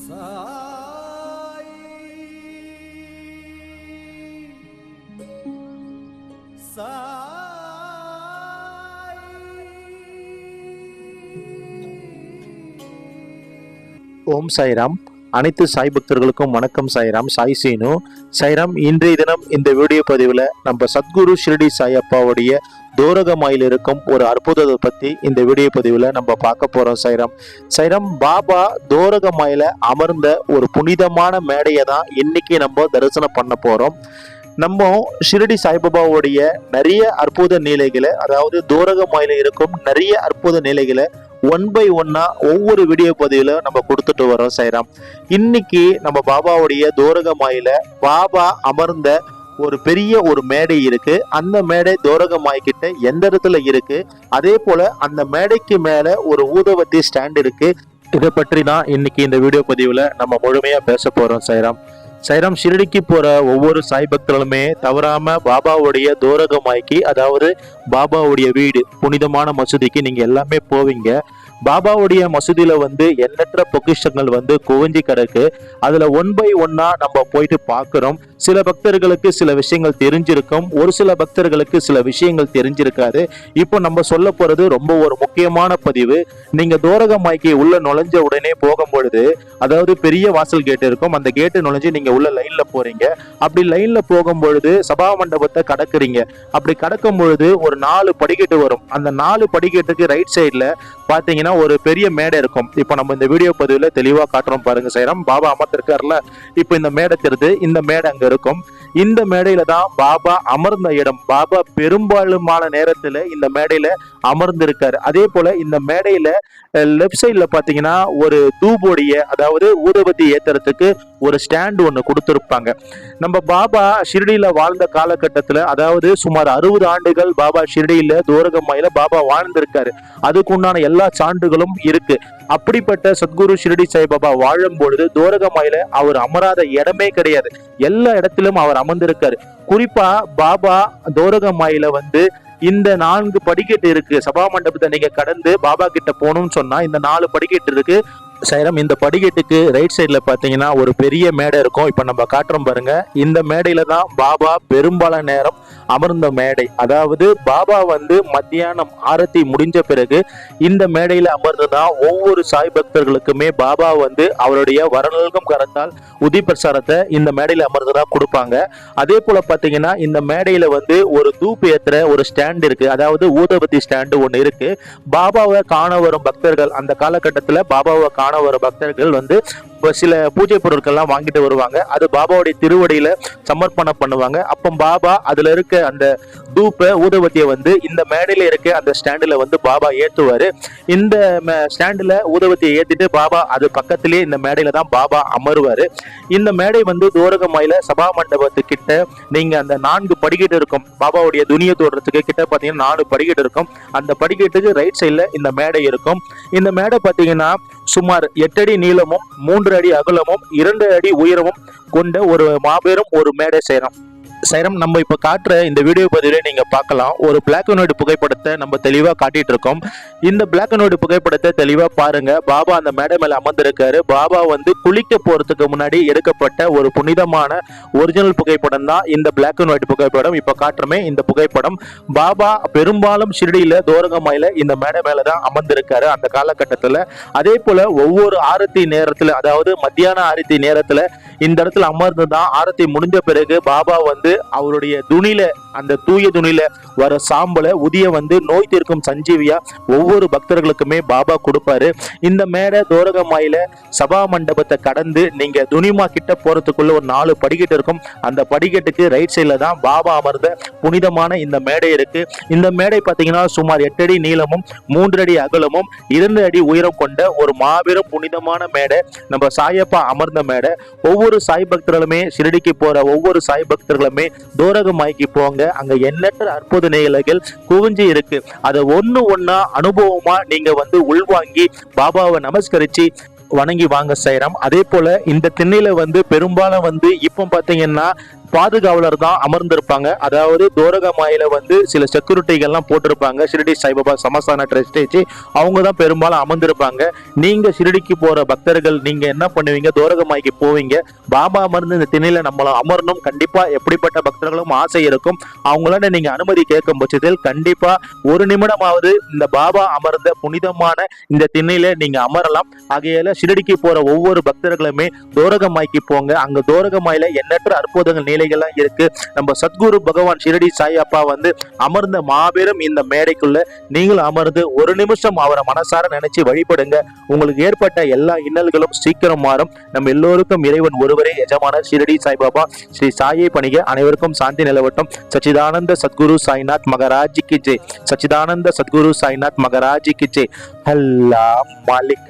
ஓம் சாய்ராம். அனைத்து சாய் பக்தர்களுக்கும் வணக்கம் சாய்ராம். சாய் சீனு. சாய்ராம் இன்றைய தினம் இந்த வீடியோ பதிவில் நம்ம சத்குரு ஷிரடி சாய் அப்பாவுடைய தூரகமாயில் இருக்கும் ஒரு அற்புதத்தை பற்றி இந்த வீடியோ பதிவில் நம்ம பார்க்க போகிறோம் சைரம். சைரம் பாபா தோரகமாயில அமர்ந்த ஒரு புனிதமான மேடையை தான் இன்னைக்கு நம்ம தரிசனம் பண்ண போகிறோம் நம்ம ஷிரடி சாய்பாபாவுடைய நிறைய அற்புத நிலைகளை அதாவது தோரகமாயில இருக்கும் நிறைய அற்புத நிலைகளை ஒன் பை ஒன்னா ஒவ்வொரு வீடியோ பதிவில நம்ம கொடுத்துட்டு வரோம் சைராம். இன்னைக்கு நம்ம பாபாவுடைய தூரகமாயில பாபா அமர்ந்த ஒரு பெரிய ஒரு மேடை இருக்கு. அந்த மேடை தோரகமாய் கிட்ட எந்த இடத்துல இருக்கு? அதே போல அந்த மேடைக்கு மேல ஒரு ஊதவத்தி ஸ்டாண்ட் இருக்கு. இதை பற்றி தான் இன்னைக்கு இந்த வீடியோ பதிவுல நம்ம முழுமையா பேச போறோம் சைராம். சைராம் ஷிரடிக்கு போற ஒவ்வொரு சாய் பக்தர்களுமே தவறாம பாபாவுடைய தோரகமாய்க்கு அதாவது பாபாவுடைய வீடு புனிதமான மசூதிக்கு நீங்க எல்லாமே போவீங்க. பாபாவுடைய மசூதியில வந்து எண்ணற்ற பொக்கிஷங்கள் வந்து குவிஞ்சி கிடக்கு. அதுல ஒன் பை ஒன்னா நம்ம போயிட்டு பார்க்கிறோம். சில பக்தர்களுக்கு சில விஷயங்கள் தெரிஞ்சிருக்கும். ஒரு சில பக்தர்களுக்கு சில விஷயங்கள் தெரிஞ்சிருக்காது. இப்போ நம்ம சொல்ல போறது ரொம்ப ஒரு முக்கியமான பதிவு. நீங்க தோரகமாய்க்கு உள்ள நுழைஞ்ச உடனே போகும் பொழுது அதாவது பெரிய வாசல் கேட் இருக்கும். அந்த கேட்டு நுழைஞ்சு நீங்க உள்ள லைன்ல போறீங்க. அப்படி லைன்ல போகும் பொழுது சபா மண்டபத்தை கடக்குறீங்க. அப்படி கடக்கும் பொழுது ஒரு நாலு படிக்கட்டு வரும். அந்த நாலு படிக்கட்டுக்கு ரைட் சைட்ல பாத்தீங்கன்னா ஒரு பெரிய மேடை இருக்கும். இப்போ நம்ம இந்த வீடியோ பதிவில் தெளிவாக காட்டுறோம் பாருங்க சைரம். பாபா அமர்ந்திருக்காருல. இப்போ இந்த மேடை தெரிது. இந்த மேடை அங்கே இருக்கும். இந்த மேடையில தான் பாபா அமர்ந்த இடம். பாபா பெரும்பாலுமான நேரத்தில் இந்த மேடையில அமர்ந்திருக்காரு. அதே போல இந்த மேடையில லெஃப்ட் சைட்ல பாத்தீங்கன்னா ஒரு தூபோடிய அதாவது ஊதுபத்தி ஏத்துறதுக்கு ஒரு ஸ்டாண்ட் ஒன்று கொடுத்துருப்பாங்க. நம்ம பாபா ஷிரடியில் வாழ்ந்த காலகட்டத்தில் அதாவது சுமார் அறுபது ஆண்டுகள் பாபா ஷிரடியில் தூரகமாயில பாபா வாழ்ந்திருக்காரு. அதுக்கு உண்டான எல்லா சான்றுகளும் இருக்கு. அப்படிப்பட்ட சத்குரு ஷிரடி சாய்பாபா வாழும் பொழுது தூரகமாயில அவர் அமராத இடமே கிடையாது. எல்லா இடத்திலும் அவர் அமர்ந்திருக்காரு. குறிப்பா பாபா தோரகமாயில வந்து இந்த நான்கு படிக்கட்டு இருக்கு. சபா மண்டபத்தை நீங்க கடந்து பாபா கிட்ட போகணும்னு சொன்னா இந்த நாலு படிக்கட்டு இருக்கு. சைரம் இந்த படிக்கட்டுக்கு ரைட் சைடில் பார்த்தீங்கன்னா ஒரு பெரிய மேடை இருக்கும். இப்போ நம்ம காட்டுறோம் பாருங்க. இந்த மேடையில் தான் பாபா பெரும்பாலான நேரம் அமர்ந்த மேடை. அதாவது பாபா வந்து மத்தியானம் ஆரத்தி முடிஞ்ச பிறகு இந்த மேடையில் அமர்ந்து தான் ஒவ்வொரு சாய் பக்தர்களுக்குமே பாபா வந்து அவருடைய வரநல்கும் கரத்தால் உதி பிரசாரத்தை இந்த அமர்ந்து தான் கொடுப்பாங்க. அதே போல் பார்த்தீங்கன்னா இந்த மேடையில் வந்து ஒரு தூப்பு ஏற்றுற ஒரு ஸ்டாண்ட் இருக்குது அதாவது ஊதபத்தி ஸ்டாண்டு ஒன்று இருக்குது பாபாவை காண வரும் பக்தர்கள் அந்த காலகட்டத்தில் பாபாவை காண வரும் பக்தர்கள் வந்து சில பூஜை பொருட்கள்லாம் வாங்கிட்டு வருவாங்க. அது பாபாவுடைய திருவடியில சமர்ப்பணம் பண்ணுவாங்க. அப்போ பாபா அதுல இருக்க அந்த தூப்பை ஊதுபத்தியை வந்து இந்த மேடையில இருக்க அந்த ஸ்டாண்டில் வந்து பாபா ஏற்றுவார் இந்த ஸ்டாண்டில் ஊதுபத்தியை ஏற்றிட்டு பாபா அது பக்கத்திலேயே இந்த மேடையில் தான் பாபா அமருவார். இந்த மேடை வந்து தூரகமாயில சபா மண்டபத்துக்கிட்ட நீங்கள் அந்த நான்கு படிக்கட்டு இருக்கும். பாபாவுடைய துணியை தோடுறதுக்கு கிட்ட பார்த்தீங்கன்னா நாலு படிக்கட்டு இருக்கும். அந்த படிக்கட்டுக்கு ரைட் சைடில் இந்த மேடை இருக்கும். இந்த மேடை பார்த்தீங்கன்னா சுமார் எட்டடி நீளமும் மூன்று அடி அகலமும் இரண்டு அடி உயரமும் கொண்ட ஒரு மாபெரும் ஒரு மேடை செய்யறோம் சைரம் நம்ம இப்போ காட்டுற இந்த வீடியோ பதிவில் நீங்கள் பார்க்கலாம். ஒரு பிளாக் அண்ட் ஒயிட் புகைப்படத்தை நம்ம தெளிவாக காட்டிட்டு இருக்கோம். இந்த பிளாக் அண்ட் ஒயிட் புகைப்படத்தை தெளிவாக பாருங்க. பாபா அந்த மேடை மேலே அமர்ந்திருக்காரு. பாபா வந்து குளிக்க போகிறதுக்கு முன்னாடி எடுக்கப்பட்ட ஒரு புனிதமான ஒரிஜினல் புகைப்படம் தான் இந்த பிளாக் அண்ட் ஒயிட் புகைப்படம். இப்போ காட்டுறமே இந்த புகைப்படம். பாபா பெரும்பாலும் ஷிரடியில் தோரகமாயில இந்த மேடை மேலே தான் அமர்ந்திருக்காரு அந்த காலகட்டத்தில். அதே போல் ஒவ்வொரு ஆரத்தி நேரத்தில் அதாவது மத்தியான ஆரத்தி நேரத்தில் இந்த இடத்துல அமர்ந்து தான் ஆரத்தி முடிஞ்ச பிறகு பாபா வந்து அவருடைய துணியில அந்த தூய துணியில வர சாம்பலை உதிய வந்து நோய் தீர்க்கும் சஞ்சீவியா ஒவ்வொரு பக்தர்களுக்குமே பாபா கொடுப்பாரு. இந்த மேடை தோரகமாயில சபா மண்டபத்தை கடந்து நீங்க துணிமா கிட்ட போறதுக்குள்ள ஒரு நாலு படிக்கட்டு இருக்கும். அந்த படிக்கட்டுக்கு ரைட் சைட்ல தான் பாபா அமர்ந்த புனிதமான இந்த மேடை இருக்கு. இந்த மேடை பாத்தீங்கன்னா சுமார் எட்டு அடி நீளமும் மூன்று அடி அகலமும் இரண்டு அடி உயரம் கொண்ட ஒரு மாபெரும் புனிதமான மேடை. நம்ம சாயப்பா அமர்ந்த மேடை. ஒவ்வொரு ஒவ்வொரு சாய் பக்தர்களுமே ஷிரடிக்கு போற ஒவ்வொரு சாய் பக்தர்களுமே தூரகமாய்க்கு போங்க. அங்க எண்ணற்ற அற்புத நிகழ்கள் குவிஞ்சு இருக்கு. அதை ஒன்று ஒன்றா அனுபவமா நீங்க வந்து உள்வாங்கி பாபாவை நமஸ்கரிச்சு வணங்கி வாங்க செய்யறோம் அதே போல இந்த திண்ணையில வந்து பெரும்பாலும் வந்து இப்போ பாத்தீங்கன்னா பாதுகாவலர் தான் அமர்ந்திருப்பாங்க. அதாவது தோரகமாயில வந்து சில செக்யூரிட்டிகள்லாம் போட்டிருப்பாங்க. ஷிரடி சாய்பாபா சமஸ்தான ட்ரஸ்டேஜ். அவங்க தான் பெரும்பாலும் அமர்ந்திருப்பாங்க. நீங்க ஷிரடிக்கு போற பக்தர்கள் நீங்க என்ன பண்ணுவீங்க? தோரகமாய்க்கு போவீங்க. பாபா அமர்ந்து இந்த திணையில நம்மள அமரணும். கண்டிப்பா எப்படிப்பட்ட பக்தர்களும் ஆசை இருக்கும். அவங்களால நீங்க அனுமதி கேட்கும் பட்சத்தில் கண்டிப்பா ஒரு நிமிடமாவது இந்த பாபா அமர்ந்த புனிதமான இந்த திண்ணையில நீங்க அமரலாம். ஆகையால ஷிரடிக்கு போற ஒவ்வொரு பக்தர்களுமே தோரகமாய்க்கு போங்க. அங்க தோரகமாயில எண்ணற்ற அற்புதங்கள் நிலைகள்லாம் இருக்கு. நம்ம சத்குரு பகவான் ஷிரடி சாய் அப்பா வந்து அமர்ந்த மாபெரும் இந்த மேடைக்குள்ள நீங்களும் அமர்ந்து ஒரு நிமிஷம் அவரை மனசார நினைச்சு வழிபடுங்க. உங்களுக்கு ஏற்பட்ட எல்லா இன்னல்களும் சீக்கிரம் மாறும். நம்ம எல்லோருக்கும் இறைவன் ஒருவரே எஜமான ஷிரடி சாய்பாபா ஸ்ரீ சாயை பணிக. அனைவருக்கும் சாந்தி நிலவட்டும். சச்சிதானந்த சத்குரு சாய்நாத் மகராஜிக்கு கி ஜெய். சச்சிதானந்த சத்குரு சாய்நாத் மகராஜிக்கு கி ஜெய். அல்லா மாலிக்.